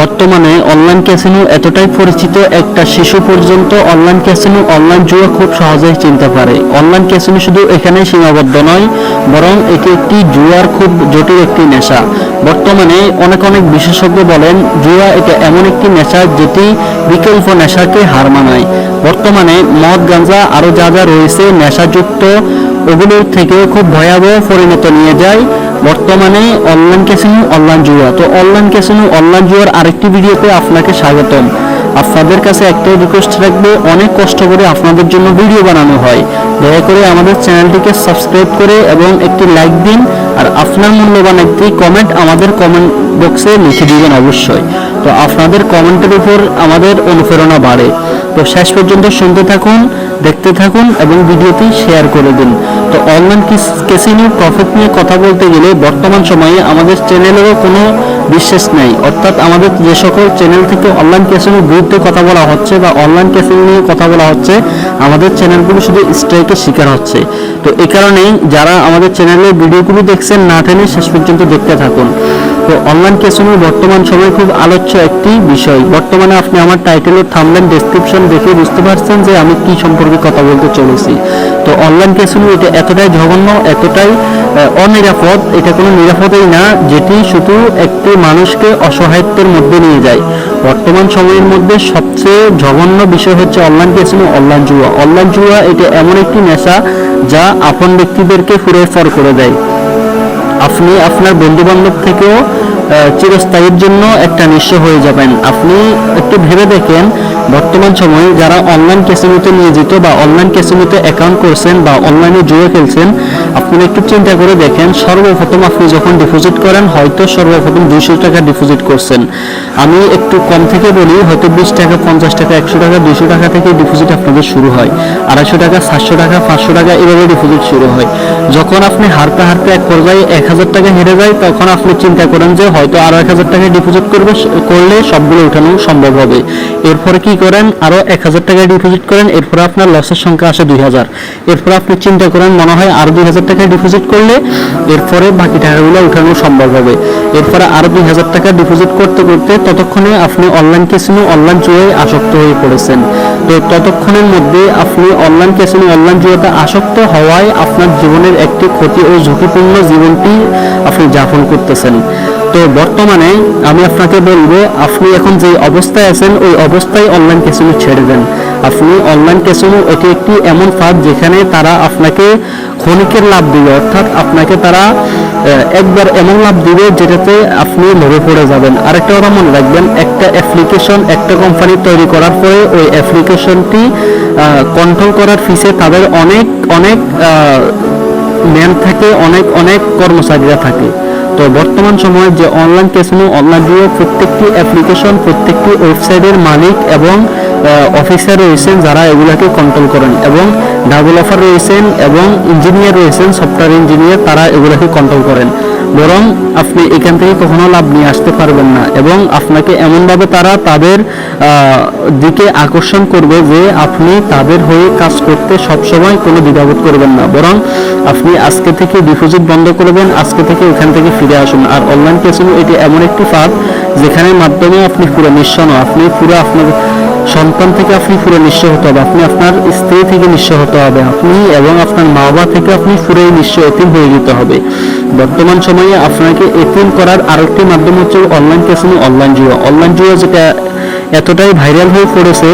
বর্তমানে online casino এতটাই পরিচিত একটা শিশু পর্যন্ত অনলাইন ক্যাসিনো অনলাইন জুয়া খুব সহজেই চিনতে পারে। অনলাইন ক্যাসিনো শুধু এখানে সীমাবদ্ধ নয়, বরং এটি একটি জুয়ার খুব জটিল একটি নেশা। বর্তমানে অনেক অনেক বিশেষজ্ঞ বলেন, জুয়া এটা এমন একটি নেশা যেটি বিকল্প নেশাকে হার মানায়। বর্তমানে মদ, গাঁজা আরও যা যা রয়েছে নেশাযুক্ত, ওগুলোর থেকেও খুব ভয়াবহ পরিণত নিয়ে যায়। বর্তমানে অনলাইন ক্যাসিনো অনলাইন জুয়া। তো অনলাইন ক্যাসিনো অনলাইন জুয়ার আরেকটি ভিডিওতে আপনাকে স্বাগতম। আপনাদের কাছে একটাই রিকোয়েস্ট রাখব, অনেক কষ্ট করে আপনাদের জন্য ভিডিও বানানো হয়। দয়া করে আমাদের চ্যানেলটিকে সাবস্ক্রাইব করে এবং একটি লাইক দিন, আর আপনার মূল্যবান একটি কমেন্ট আমাদের কমেন্ট বক্সে লিখে দিবেন অবশ্যই। তো আপনাদের কমেন্টের উপর আমাদের অনুপ্রেরণা বাড়ে। তো শেষ পর্যন্ত শুনতে থাকুন দেখতে থাকুন এবং ভিডিওটি শেয়ার করে দিন। তো অনলাইন ক্যাসিনো প্রফিট নিয়ে কথা বলতে গেলে বর্তমান সময়ে আমাদের চ্যানেলেরও কোনো বিশ্বাস নেই। অর্থাৎ আমাদের যে সকল চ্যানেল থেকে অনলাইন ক্যাসিনোর বিরুদ্ধে কথা বলা হচ্ছে বা অনলাইন ক্যাসিনো নিয়ে কথা বলা হচ্ছে, আমাদের চ্যানেলগুলো শুধু স্ট্রাইকের শিকার হচ্ছে। তো এই কারণেই যারা আমাদের চ্যানেলের ভিডিওগুলো দেখছেন, না টেনে শেষ পর্যন্ত দেখতে থাকুন। তো অনলাইন ক্যাসিনো বর্তমান সময়ে খুব আলোচ্য একটি বিষয়। বর্তমানে আপনি আমার টাইটেলের থামলেন ডেসক্রিপশন দেখে বুঝতে পারছেন যে আমি কি সম্পর্কে কথা বলতে চলেছি। তো অনলাইন ক্যাসিনো এটা এতটাই জঘন্য, এতটাই অনিরাপদ, এটা কোনো নিরাপদই না, যেটি শুধু একটি মানুষকে অসহায়ত্বের মধ্যে নিয়ে যায়। বর্তমান সময়ের মধ্যে সবচেয়ে জঘন্য বিষয় হচ্ছে অনলাইন ক্যাসিনো অনলাইন জুয়া। অনলাইন জুয়া এটা এমন একটি নেশা যা আপন ব্যক্তিদেরকে ফুরে ফর করে দেয়। আপনি আপনার বন্ধু বান্ধব থেকেও চিরস্থায়ীর জন্য একটা নিঃস্ব হয়ে যাবেন। আপনি একটু ভেবে দেখেন, বর্তমান সময়ে যারা অনলাইন ক্যাসিনোতে নিয়োজিত বা অনলাইন ক্যাসিনোতে অ্যাকাউন্ট করছেন বা অনলাইনে জুয়ে খেলছেন আপনারা একটু চিন্তা করে দেখেন, সর্বপ্রথম আপনি যখন ডিপোজিট করেন, হয়তো সর্বপ্রথম দুইশো টাকা ডিপোজিট করছেন। আমি একটু কম থেকে বলি, হয়তো বিশ টাকা, পঞ্চাশ টাকা, একশো টাকা, দুইশো টাকা থেকে ডিপোজিট আপনাদের শুরু হয়। আড়াইশো টাকা, সাতশো টাকা, পাঁচশো টাকা, এভাবে ডিপোজিট শুরু হয়। যখন আপনি হারতে হারতে এক পর্যায়ে এক হাজার টাকা হেরে যায়, তখন আপনি চিন্তা করেন যে হয়তো আরও এক হাজার টাকা ডিপোজিট করবে করলে সবগুলো উঠানো সম্ভব হবে। এরপরে কি করেন আরও এক হাজার টাকা ডিপোজিট করেন, এরপরে আপনার লসের সংখ্যা আসে দুই হাজার। এরপরে আপনি চিন্তা করেন, মনে হয় আরও দুই হাজার টাকা ডিপোজিট করলে এরপরে বাকি টাকাগুলো উঠানো সম্ভব হবে। এরপরে আরও দুই হাজার টাকা ডিপোজিট করতে করতে ততক্ষণে আপনি অনলাইন ক্যাসিনো অনলাইন জুয়ে আসক্ত হয়ে পড়েছেন। তো ততক্ষণের মধ্যে আপনি অনলাইন ক্যাসিনো অনলাইন জুয়াতে আসক্ত হওয়ায় আপনার জীবনের একটি ক্ষতি ও ঝুঁকিপূর্ণ জীবনটি আপনি যাপন করতেছেন। তো বর্তমানে আমি আপনাকে বলব, আপনি এখন যে অবস্থায় আছেন, ওই অবস্থায় অনলাইন ক্যাসিনো ছেড়ে দেন। আপনি অনলাইন ক্যাসিনো এটি একটি এমন ফাঁদ যেখানে তারা আপনাকে ক্ষণিকের লাভ দিবে। অর্থাৎ আপনাকে তারা একবার এমন লাভ দিবে যেটাতে আপনি মরে পড়ে যাবেন। আরেকটা কথা মনে রাখবেন, একটা অ্যাপ্লিকেশন একটা কোম্পানি তৈরি করার পরে ওই অ্যাপ্লিকেশনটি কন্ট্রোল করার ফিসে তাদের অনেক অনেক ম্যান থাকে, অনেক অনেক কর্মচারীরা থাকে। তো বর্তমান সময়ে যে অনলাইন ক্যাসিনো অনলাইন দিয়ে প্রত্যেকটি অ্যাপ্লিকেশন প্রত্যেকটি ওয়েবসাইটের মালিক এবং অফিসার রয়েছেন যারা এগুলাকে কন্ট্রোল করেন এবং ডেভেলপার রয়েছেন এবং ইঞ্জিনিয়ার রয়েছেন সফটওয়্যার ইঞ্জিনিয়ার তারা এগুলাকে কন্ট্রোল করেন। বরং আপনি এখান থেকে কখনো লাভ নিয়ে আসতে পারবেন না এবং আপনাকে এমনভাবে তারা তাদের দিকে আকর্ষণ করবে যে আপনি তাদের হয়ে কাজ করতে সবসময় কোনো দ্বিধাবোধ করবেন না। বরং আপনি আজকে থেকে ডিপোজিট বন্ধ করবেন আজকে থেকে এখান থেকে ফিরে আসুন। আর অনলাইন ক্যাসিনো এটি এমন একটি ফাঁদ যেখানে মাধ্যমে আপনি পুরো নিঃস্ব নয় আপনি পুরো আপনার সন্তান থেকে আপনি পুরো নিঃস্ব হতে হবে। আপনি আপনার স্ত্রী থেকে নিঃস্ব হতে হবে। আপনি এবং আপনার মা বাবা থেকে আপনি পুরোই নিঃস্ব এতিম হয়ে যেতে হবে। বর্তমান সময়ে আপনাকে এতিম করার আরেকটি মাধ্যম হচ্ছে অনলাইন ক্যাসিনো অনলাইন জুয়া অনলাইন জুয়া যেটা এতটাই ভাইরাল হয়ে পড়েছে,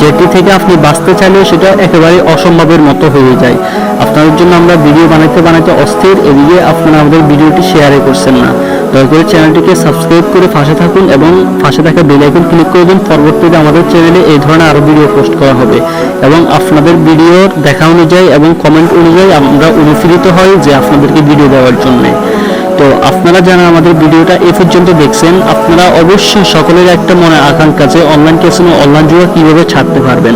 যেটি থেকে আপনি বাঁচতে চাইলে সেটা একেবারে অসম্ভবের মতো হয়ে যায়। আপনাদের জন্য আমরা ভিডিও বানাইতে বানাইতে অস্থির, এদিকে আপনারা আমাদের ভিডিওটি শেয়ারে করছেন না। দয়া করে চ্যানেলটিকে সাবস্ক্রাইব করে পাশে থাকুন এবং পাশে থাকা বেল আইকন ক্লিক করে দিন। পরবর্তীতে আমাদের চ্যানেলে এই ধরনের আরও ভিডিও পোস্ট করা হবে। এবং আপনাদের ভিডিওর দেখা অনুযায়ী এবং কমেন্ট অনুযায়ী আমরা অনুপ্রেরিত হই যে আপনাদেরকে ভিডিও দেওয়ার জন্যে। তো আপনারা যারা আমাদের ভিডিওটা এ পর্যন্ত দেখছেন, আপনারা অবশ্যই সকলের একটা মনে আকাঙ্ক্ষা যে অনলাইন ক্যাসিনো অনলাইন জুয়া কীভাবে ছাড়তে পারবেন।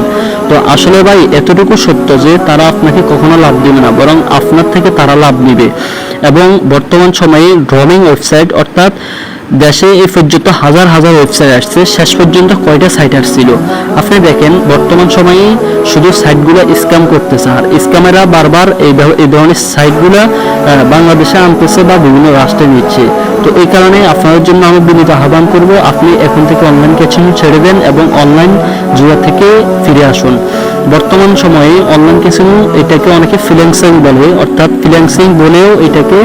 তো আসলে ভাই, এতটুকু সত্য যে তারা আপনাকে কখনো লাভ দিবে না, বরং আপনার থেকে তারা লাভ নিবে। এবং বর্তমান সময়ে ড্রমিং ওয়েবসাইট অর্থাৎ দেশে এই পর্যন্ত হাজার হাজার ওয়েবসাইট আসছে। শেষ পর্যন্ত কয়টা সাইট আসছিল? আপনি দেখেন, বর্তমান সময়ে শুধু সাইটগুলো স্ক্যাম করতেছে। আর স্ক্যামেরা বারবার এই এই ধরনের সাইটগুলো বাংলাদেশে আনতেছে বা বিভিন্ন রাষ্ট্রে নিচ্ছে। তো এই কারণে আপনাদের জন্য আমি বিনীত আহ্বান করব, আপনি এখন থেকে অনলাইন কোচিং ছেড়ে দেন এবং অনলাইন জুয়া থেকে ফিরে আসুন। বর্তমান সময়ে অনলাইন কোচিং এটাকে অনেকে ফ্রিল্যান্সিং বলে, অর্থাৎ ফ্রিল্যান্সিং বলেও এটাকে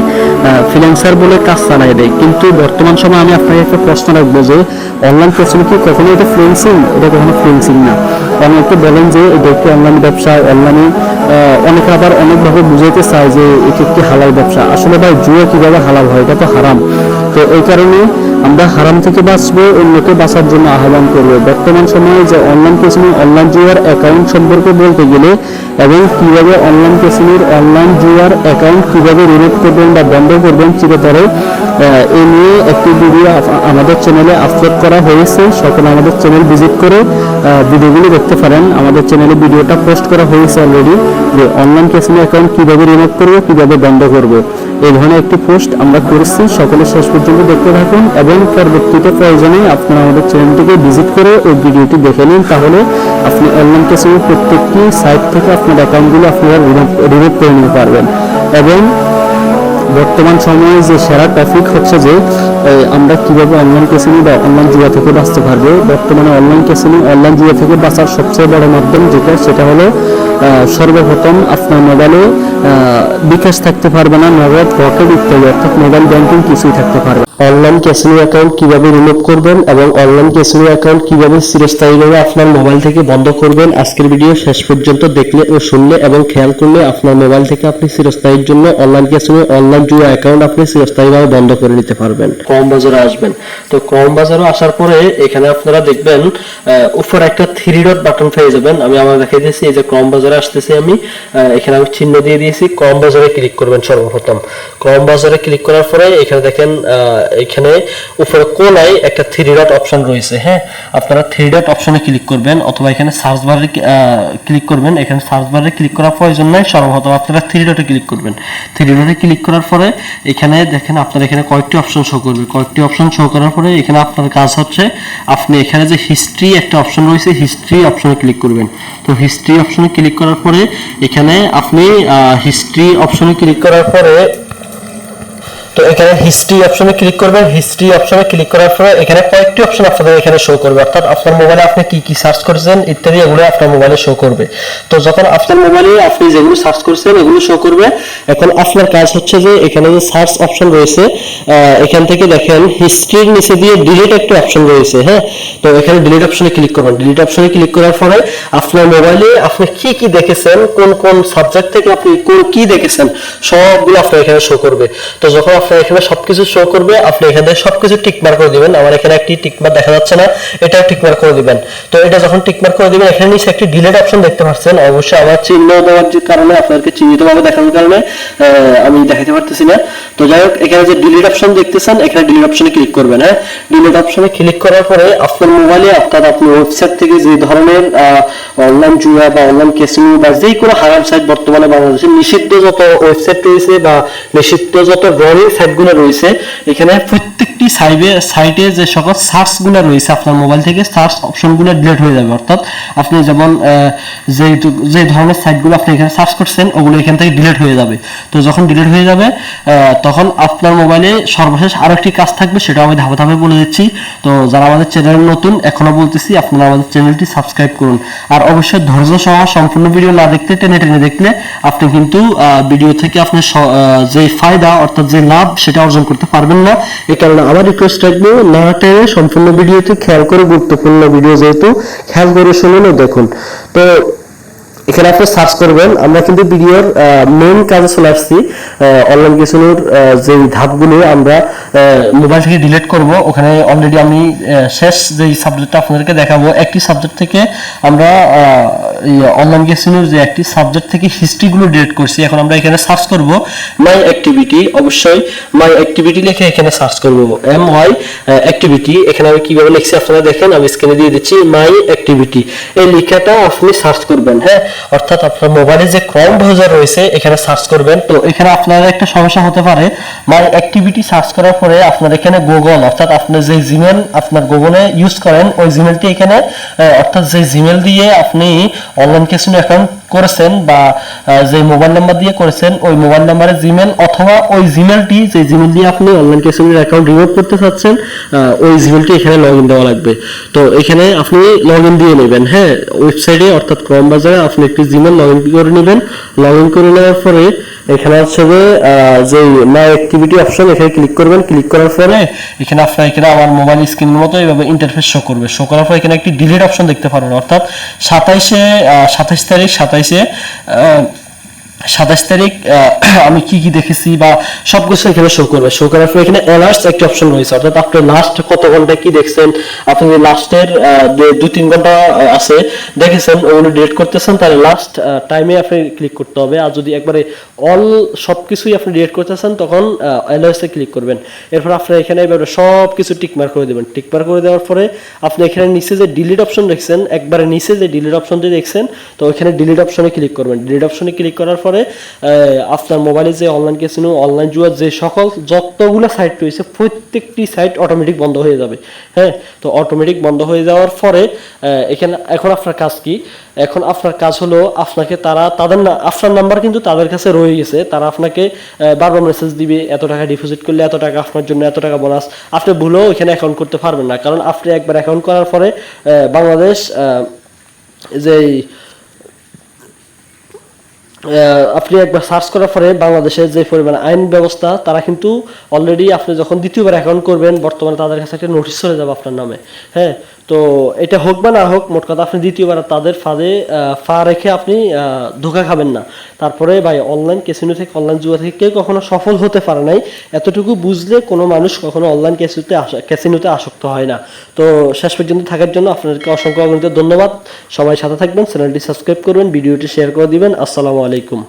ফ্রিল্যান্সার বলে কাজ চালায় দেয়। কিন্তু বর্তমান সময়ে আমি আপনাকে একটা প্রশ্ন রাখব যে অনলাইন কোচিং কি কখনো এটা ফ্রিল্যান্সিং এটা কখনো ফ্রিল্যান্সিং না। অনেকে বলেন যে এটা একটি অনলাইন ব্যবসা অনলাইনে অনেকে আবার অনেকভাবে বুঝাইতে চায় যে, এটি একটি হালাল ব্যবসা। আসলে ভাই, জুয়া কীভাবে হালাল হয়? এটা তো হারাম। তো এই কারণে আমরা হারাম থেকে বাঁচবো, অন্যকে বাঁচার জন্য আহ্বান করব। বর্তমান সময়ে যে অনলাইন কোচিং অনলাইন জুয়ার অ্যাকাউন্ট সম্পর্কে বলতে গেলে এবং কীভাবে অনলাইন কোচিংয়ের অনলাইন জুয়ার অ্যাকাউন্ট কীভাবে রিলিভ করবেন বা বন্ধ করবেন, চিরতরে এ নিয়ে একটি ভিডিও আমাদের চ্যানেলে আপলোড করা হয়েছে। সকলে আমাদের চ্যানেল ভিজিট করে ভিডিওগুলো দেখতে পারেন। আমাদের চ্যানেলে ভিডিওটা পোস্ট করা হয়েছে অলরেডি যে অনলাইন কোচিং অ্যাকাউন্ট কীভাবে রিমুভ করব, কীভাবে বন্ধ করব। এই ধরনের একটি পোস্ট আমরা করেছি সকলে শেষ পর্যন্ত দেখতে থাকুন এবং পরবর্তীতে প্রয়োজনে আপনারা আমাদের চ্যানেলটিকে ভিজিট করে ওই ভিডিওটি দেখে নিন তাহলে আপনি অনলাইন ক্যাশিংয়ের প্রত্যেকটি সাইট থেকে আপনার অ্যাকাউন্টগুলো আপনারা রিমুভ করে নিতে পারবেন এবং বর্তমান সময়ে যে সেরা টপিক হচ্ছে যে আমরা কীভাবে অনলাইন কেসিনি বা অনলাইন জুয়া থেকে বাঁচতে পারব। বর্তমানে অনলাইন কেসিনি অনলাইন জুয়া থেকে বাঁচার সবচেয়ে বড় মাধ্যম যেটা, সেটা হলো সর্বপ্রথম আপনার মোবাইলে বিকাশ থাকতে পারবে না, নগদ রকেট ইত্যাদি, অর্থাৎ মোবাইল ব্যাংকিং কিছুই থাকতে পারবে অনলাইন ক্যাসিনো অ্যাকাউন্ট কীভাবে রিমুভ করবেন এবং অনলাইন ক্যাসিনো অ্যাকাউন্ট কীভাবে চিরস্থায়ীভাবে আপনার মোবাইল থেকে বন্ধ করবেন, আজকের ভিডিও শেষ পর্যন্ত দেখলে ও শুনলে এবং খেয়াল করলে আপনার মোবাইল থেকে আপনি চিরস্থায়ীর জন্য অনলাইন ক্যাসিনো অনলাইন জুয়া অ্যাকাউন্ট আপনি চিরস্থায়ীভাবে বন্ধ করে নিতে পারবেন। কম বাজারে আসবেন। তো কম বাজারে আসার পরে এখানে আপনারা দেখবেন উপর একটা থ্রি ডট বাটন পেয়ে যাবেন। আমি আমার দেখাই দিয়েছি, এই যে কম বাজারে আসতেছি আমি এখানে আমি চিহ্ন দিয়ে দিয়েছি, কম বাজারে ক্লিক করবেন সর্বপ্রথম। কম বাজারে ক্লিক করার পরে এখানে দেখেন এখানে উপরে কোনায় একটা থ্রি ডট অপশন রয়েছে হ্যাঁ? আপনারা থ্রি ডট অপশনে ক্লিক করবেন অথবা এখানে সার্চ বারে ক্লিক করবেন। এখানে সার্চ বারে ক্লিক করার প্রয়োজন নাই সর্বপ্রথম আপনারা থ্রি ডটে ক্লিক করবেন। থ্রি ডটে ক্লিক করার পরে এখানে দেখেন আপনার এখানে কয়েকটি অপশন শো করবে। কয়েকটি অপশন শো করার পরে এখানে আপনার কাজ হচ্ছে আপনি এখানে যে হিস্ট্রি একটা অপশন রয়েছে হিস্ট্রি অপশনে ক্লিক করবেন। তো হিস্ট্রি অপশনে ক্লিক করার পরে এখানে আপনি হিস্ট্রি অপশনে ক্লিক করার পরে তো এখানে হিস্ট্রি অপশনে ক্লিক করবেন। হিস্ট্রি অপশনে ক্লিক করার পরে এখানে কয়েকটি অপশন আপনাদের এখানে শো করবে। অর্থাৎ আপনার মোবাইলে আপনি কি কি সার্চ করেছেন ইত্যাদি এগুলো আপনার মোবাইলে শো করবে। তো যখন আপনার মোবাইলে আপনি যেগুলো সার্চ করেছেন এগুলো শো করবে। এখন আপনার কাজ হচ্ছে যে এখানে যে সার্চ অপশন রয়েছে এখান থেকে দেখেন হিস্ট্রির নিচে দিয়ে ডিলিট একটা অপশন রয়েছে হ্যাঁ? তো এখানে ডিলিট অপশনে ক্লিক করবেন। ডিলিট অপশনে ক্লিক করার পরে আপনার মোবাইলে আপনি কি কি দেখেছেন, কোন কোন সাবজেক্ট থেকে আপনি কোন কি দেখেছেন, সবগুলো আপনার এখানে শো করবে। তো যখন আপনার এখানে সবকিছু শো করবে, আপনি এখানে সবকিছু টিক মার্ক করে দিবেন। আমার এখানে একটি টিক মার্ক দেখা যাচ্ছে না এটা টিক মার্ক করে দিবেন। তো এটা যখন টিক মার্ক করে দিবেন, এখানে নিচে একটি ডিলিট অপশন দেখতে পাচ্ছেন। অবশ্যই আমার চিহ্ন দেওয়ার যে কারণে, আপনাদেরকে চিহ্নিতভাবে দেখানোর কারণে আমি দেখাতে পারতেছি না। তো যাই হোক, এখানে যে ডিলিট অপশন দেখতেছেন, এখানে ডিলিট অপশনে ক্লিক করবেন হ্যাঁ? ডিলিট অপশনে ক্লিক করার পরে, আপনার মোবাইলে অর্থাৎ আপনি ওয়েবসাইট থেকে যে ধরনের অনলাইন জুয়া বা অনলাইন কেসিনো বা যে কোনো হারাম সাইট বর্তমানে বাংলাদেশে নিষিদ্ধ যত ওয়েবসাইট রয়েছে বা নিষিদ্ধ যত রনিং সাইটগুলো রয়েছে। এখানে প্রত্যেকটি সাইডে সাইটে যে সকল সার্চগুলো রয়েছে আপনার মোবাইল থেকে সার্চ অপশনগুলো ডিলিট হয়ে যাবে। অর্থাৎ আপনি যেমন যে যে ধরনের সাইটগুলো আপনি এখানে সার্চ করছেন, ওগুলো এখান থেকে ডিলিট হয়ে যাবে। তো যখন ডিলিট হয়ে যাবে তখন আপনার মোবাইলে সর্বশেষ আরও একটি কাজ থাকবে, সেটা আমি ধাপে ধাপে বলে দিচ্ছি। তো যারা আমাদের চ্যানেল নতুন, এখনও বলতেছি, আপনারা আমাদের চ্যানেলটি সাবস্ক্রাইব করুন। আর অবশ্যই ধৈর্য সহ সম্পূর্ণ ভিডিও না দেখতে টেনে টেনে দেখলে, আপনি কিন্তু ভিডিও থেকে আপনি যে ফায়দা, অর্থাৎ যে লাভ সেটা অর্জন করতে পারবেন না। এই কারণে আমার রিকোয়েস্ট থাকবে, না টেনে সম্পূর্ণ ভিডিওতে খেয়াল করে গুরুত্বপূর্ণ ভিডিও যেহেতু, খেয়াল করে শুনুন দেখুন। তো এখানে আপনি সার্চ করবেন, আমরা কিন্তু ভিডিওর মেইন কাজে চলে আসছি। অনলাইন কেসনের যে ধাপগুলো আমরা মোবাইল থেকে ডিলিট করব, ওখানে অলরেডি আমি শেষ যে সাবজেক্টটা আপনাদেরকে দেখাবো, একটি সাবজেক্ট থেকে আমরা অনলাইন কেসনের যে একটি সাবজেক্ট থেকে হিস্ট্রিগুলো ডিলিট করছি, এখন আমরা এখানে সার্চ করব। মাই অ্যাক্টিভিটি অবশ্যই মাই অ্যাক্টিভিটি লিখে এখানে সার্চ করব। এম ওয়াই অ্যাক্টিভিটি এখানে আমি কীভাবে লিখছি আপনারা দেখেন, আমি স্ক্রিনে দিয়ে দিচ্ছি মাই অ্যাক্টিভিটি এই লেখাটা আপনি সার্চ করবেন হ্যাঁ? অর্থাৎ আপনার মোবাইলে যে ক্রম ব্রাউজার রয়েছে, এখানে সার্চ করবেন। তো এখানে আপনার একটা সমস্যা হতে পারে মাই অ্যাক্টিভিটি সার্চ করার পরে আপনার এখানে গুগল অর্থাৎ আপনি যে জিমেল আপনার গুগলে ইউজ করেন, ওই জিমেলটি এখানে অর্থাৎ যে জিমেল দিয়ে আপনি অনলাইন ক্যাসিনো অ্যাকাউন্ট করেছেন বা যে মোবাইল নাম্বার দিয়ে করেছেন, ওই মোবাইল নাম্বারে জিমেল অথবা ওই জিমেলটি যে জিমেল দিয়ে আপনি অনলাইন ক্যাসিনোর অ্যাকাউন্ট রিমুভ করতে চাচ্ছেন ওই জিমেলটি এখানে লগ ইন দেওয়া লাগবে। তো এখানে আপনি লগ ইন দিয়ে নেবেন হ্যাঁ? ওয়েবসাইটে অর্থাৎ ক্রম বাজারে আপনি একটি জিমেল লগ ইন করে নেবেন। লগ ইন করে নেওয়ার পরে, এখানে হচ্ছে যে যে মাই অ্যাক্টিভিটি অপশন এখানে ক্লিক করবেন। ক্লিক করার পরে, এখানে আপনার এখানে আমার মোবাইল স্ক্রিনের মতো এইভাবে ইন্টারফেস শো করবে। শো করার পর এখানে একটি ডিলিট অপশন দেখতে পারবেন। অর্থাৎ সাতাইশে সাতাইশ তারিখ, সাতাইশে છે. সাতাশ তারিখ আমি কি কি দেখেছি বা সবকিছু এখানে শো করবে। শো করার পর এখানে অ্যালার্টস একটি অপশন রয়েছে, অর্থাৎ আপনি লাস্ট কত ঘণ্টা কি দেখছেন, আপনি লাস্টের দুই তিন ঘণ্টা আছে, দেখেছেন, ওগুলো ডিলিট করতেছেন, তাহলে লাস্ট টাইমে আপনি ক্লিক করতে হবে। আর যদি একবারে অল সবকিছুই আপনি ডিলিট করতেছেন, তখন অ্যালার্টসে ক্লিক করবেন। এরপর আপনি এখানে এবারে সব কিছু টিকমার করে দেবেন। টিকমার করে দেওয়ার পরে আপনি এখানে নিচে যে ডিলিট অপশন দেখছেন, একবারে নিচে যে ডিলিট অপশনটি দেখছেন, তো ওইখানে ডিলিট অপশনে ক্লিক করবেন। ডিলিট অপশনে ক্লিক করার পরে আহ, আপনার মোবাইলে যে অনলাইন ক্যাসিনো অনলাইন জুয়ার যে সকল যতগুলো সাইট রয়েছে প্রত্যেকটি সাইট অটোমেটিক বন্ধ হয়ে যাবে। হ্যাঁ? তো অটোমেটিক বন্ধ হয়ে যাওয়ার পরে এখানে এখন আপনার কাজ কি? এখন আপনার কাজ হলো আপনাকে তারা তাদের না আপনার নাম্বার কিন্তু তাদের কাছে রয়ে গেছে। তারা আপনাকে বারবার মেসেজ দিবে এত টাকা ডিপোজিট করলে এত টাকা আপনার জন্য এত টাকা বোনাস আপনি ভুলেও এখানে অ্যাকাউন্ট করতে পারবেন না। কারণ আপনি একবার অ্যাকাউন্ট করার পরে বাংলাদেশ আহ, যে আহ, আপনি একবার সার্চ করার পরে বাংলাদেশের যে পরিমাণ আইন ব্যবস্থা, তারা কিন্তু অলরেডি আপনি যখন দ্বিতীয়বার অ্যাকাউন্ট করবেন, বর্তমানে তাদের কাছে একটা নোটিশ চলে যাবে আপনার নামে। হ্যাঁ? তো এটা হোক বা না হোক, মোট কথা আপনি দ্বিতীয়বার তাদের ফাঁদে ফা রেখে আপনি ধোকা খাবেন না। তারপরে ভাই অনলাইন ক্যাসিনো থেকে অনলাইন জুয়া থেকে কেউ কখনো সফল হতে পারে নাই। এতটুকু বুঝলে কোনো মানুষ কখনো অনলাইন ক্যাসিনোতে ক্যাসিনোতে আসক্ত হয় না। তো শেষ পর্যন্ত থাকার জন্য আপনাদেরকে অসংখ্য অগণিত ধন্যবাদ। সবাই সাথে থাকবেন চ্যানেলটি সাবস্ক্রাইব করবেন, ভিডিওটি শেয়ার করে দিবেন। আসসালামু আলাইকুম।